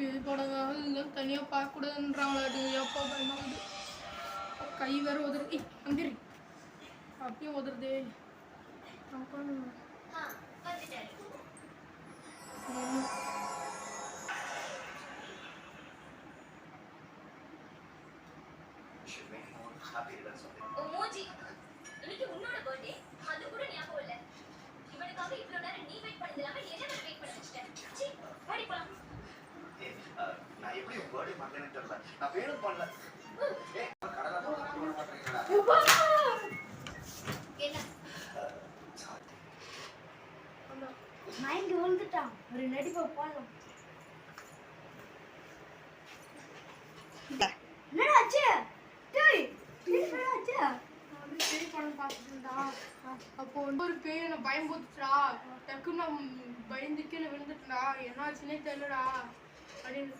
இது படங்க இதெல்லாம் தனியாக பார்க்கக்கூடாதுன்றாங்களா எப்போ பயமாகுது கை வேற உதறது ஏய் அங்கிரு அப்படியே உதறதே. உட்காந்து உன் மூஞ்சி. இன்னைக்கு உன்னோட பர்த்டே அது கூட ஞாபகம் இல்லை. இவனுக்காக இவ்வளவு தெரியல. நான் பண்ணல. கடலை? என்ன? மயங்கி விழுந்துட்டான். ஒரு நடிப்பை போடலாம் என்னடா ஆச்சு? டேய் என்னடா ஆச்சு? அப்படியே பேய் படம் பார்த்துட்டு இருந்தா அப்போ வந்து ஒரு பேய் என்னை பயம்படுத்துடா டக்குன்னு நான் பயந்து கீழே விழுந்துட்டா என்னாச்சுன்னே தெரியலடா. அப்படின்னு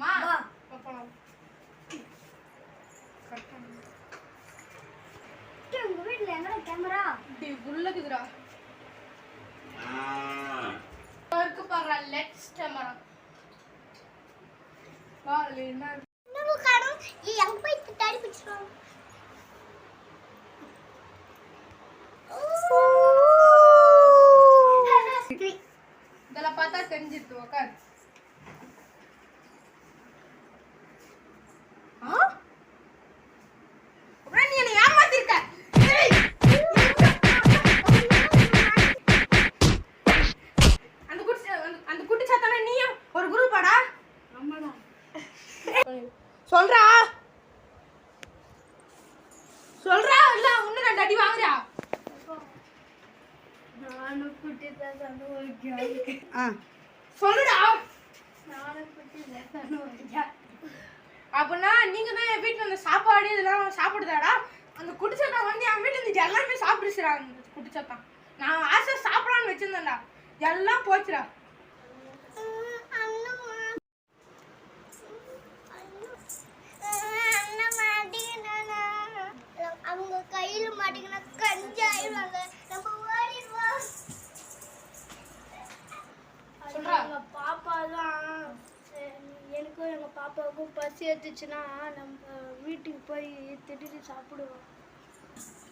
போலாம். டேய், உங்க வீட்ல எங்கடா கேமரா? டேய், உள்ளக்குதுடா. இருக்கு பாரு லெட்ஸ் கேமரா வா என்ன? இன்னும் காணும். எங்க போய் தடி பிடிச்சிரும் அடி வாங்குறா கேம் சொல்லுடா அப்படின்னா நீங்க தான் என் வீட்டுல அந்த சாப்பாடு இதெல்லாம் சாப்பிடுதாடா அந்த குடிச்சத்தான் வந்து என் வீட்டுல இருந்து எல்லாமே சாப்பிடுச்சுடா அந்த குடிச்சத்தான் நான் ஆசை சாப்பிடலாம்னு வச்சிருந்தேன்டா எல்லாம் போச்சுடா சேர்த்துச்சுன்னா நம்ம வீட்டுக்கு போய் திடீர்னு சாப்பிடுவோம்.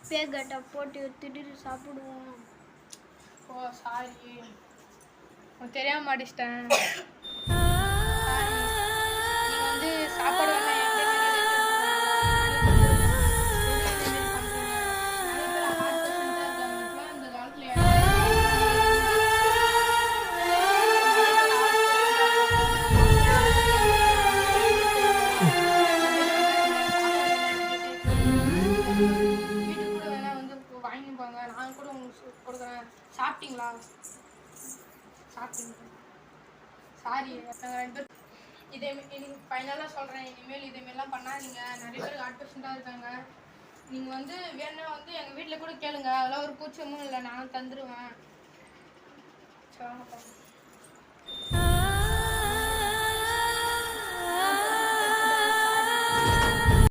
பேக்கட்டை போட்டு திடீர்னு சாப்பிடுவோம். ஓ சாரி உனக்கு தெரியாம நான் கூட உங்களுக்கு கொடுக்குறேன். சாப்பிட்டீங்களா? சாப்பிட்டீங்களா? சாரி நாங்கள் ரெண்டு பேர் இதே இன்னைக்கு ஃபைனலாக சொல்கிறேன் இனிமேல் இதேமாரிலாம் பண்ணாதீங்க. நிறைய பேர் ஹார்ட் இருக்காங்க. நீங்கள் வந்து வேணா வந்து எங்கள் வீட்டில் கூட கேளுங்க. அதெல்லாம் ஒரு பூச்சமும் இல்லை. நான் தந்துடுவேன் சரி